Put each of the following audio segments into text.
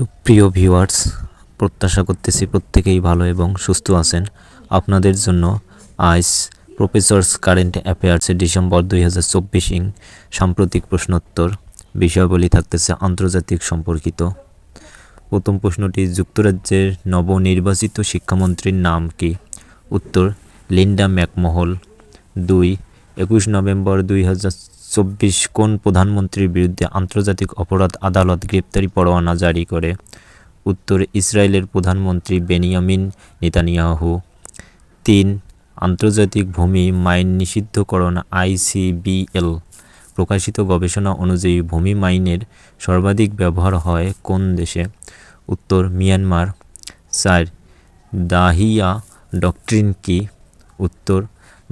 সুপ্রিয় ভিউয়ার্স, প্রত্যাশা করতেছি প্রত্যেকেই ভালো এবং সুস্থ আছেন। আপনাদের জন্য আইস প্রফেসরস কারেন্ট অ্যাফেয়ার্সে ডিসেম্বর দুই হাজার চব্বিশ ইং সাম্প্রতিক প্রশ্নোত্তর বিষয়বলী থাকতেছে আন্তর্জাতিক সম্পর্কিত। প্রথম প্রশ্নটি, যুক্তরাজ্যের নবনির্বাচিত শিক্ষামন্ত্রীর নাম কি? উত্তর, লিন্ডা ম্যাকমোহল। দুই একুশ নভেম্বর দুই চব্বিশ কোন প্রধানমন্ত্রীর বিরুদ্ধে আন্তর্জাতিক অপরাধ আদালত গ্রেপ্তারি পরোয়ানা জারি করে? উত্তর, ইসরায়েলের প্রধানমন্ত্রী বেনিয়ামিন নেতানিয়াহু। তিন, আন্তর্জাতিক ভূমি মাইন নিষিদ্ধকরণ আইসিবিএল প্রকাশিত গবেষণা অনুযায়ী ভূমি মাইনের সর্বাধিক ব্যবহার হয় কোন দেশে? উত্তর, মিয়ানমার। চার, দাহিয়া ডক্ট্রিন কি? উত্তর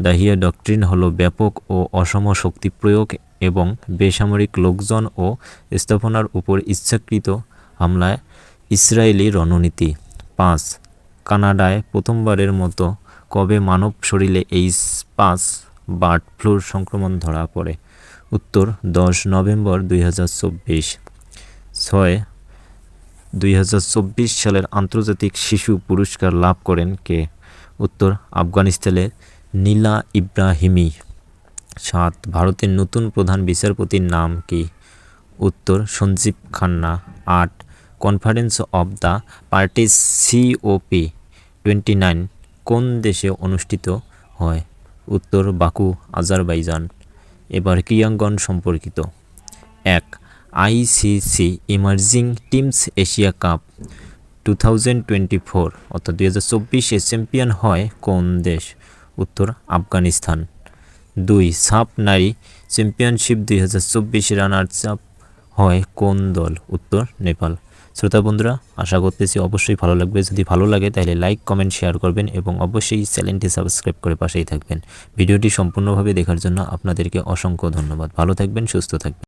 দাহিয়া ডক্ট্রিন হল ব্যাপক ও অসম শক্তি প্রয়োগ এবং বেসামরিক লোকজন ও স্থাপনার উপর ইচ্ছাকৃত হামলায় ইসরায়েলি রণনীতি। পাঁচ, কানাডায় প্রথমবারের মতো কবে মানব শরীরে এইচ পাঁচ বার্ড ফ্লুর সংক্রমণ ধরা পড়ে? উত্তর, দশ নভেম্বর দুই হাজার চব্বিশ। ছয়, দুই সালের আন্তর্জাতিক শিশু পুরস্কার লাভ করেন কে? উত্তর, আফগানিস্তানের নীলা ইব্রাহিমি। সাত, ভারতের নতুন প্রধান বিচারপতির নাম কি? উত্তর, সঞ্জীব খান্না। আট, conference of the parties COP twenty nine, কোন দেশে অনুষ্ঠিত হয়? উত্তর, বাকু, আজারবাইজান। এবার ক্রিয়াঙ্গন সম্পর্কিত। এক ICC emerging teams Asia cup. Two thousand twenty four, অর্থাৎ দুই হাজার চব্বিশে চ্যাম্পিয়ন হয় কোন দেশ? উত্তর, আফগানিস্তান। দুই, সাপ নারী চ্যাম্পিয়নশিপ দুই হাজার চব্বিশ রানার্স আপ হয় কোন দল? উত্তর, নেপাল। শ্রোতা বন্ধুরা, আশা করতেছি অবশ্যই ভালো লাগবে। যদি ভালো লাগে, তাহলে লাইক কমেন্ট শেয়ার করবেন এবং অবশ্যই চ্যানেলটি সাবস্ক্রাইব করে পাশেই থাকবেন। ভিডিওটি সম্পূর্ণভাবে দেখার জন্য আপনাদেরকে অসংখ্য ধন্যবাদ। ভালো থাকবেন, সুস্থ থাকবেন।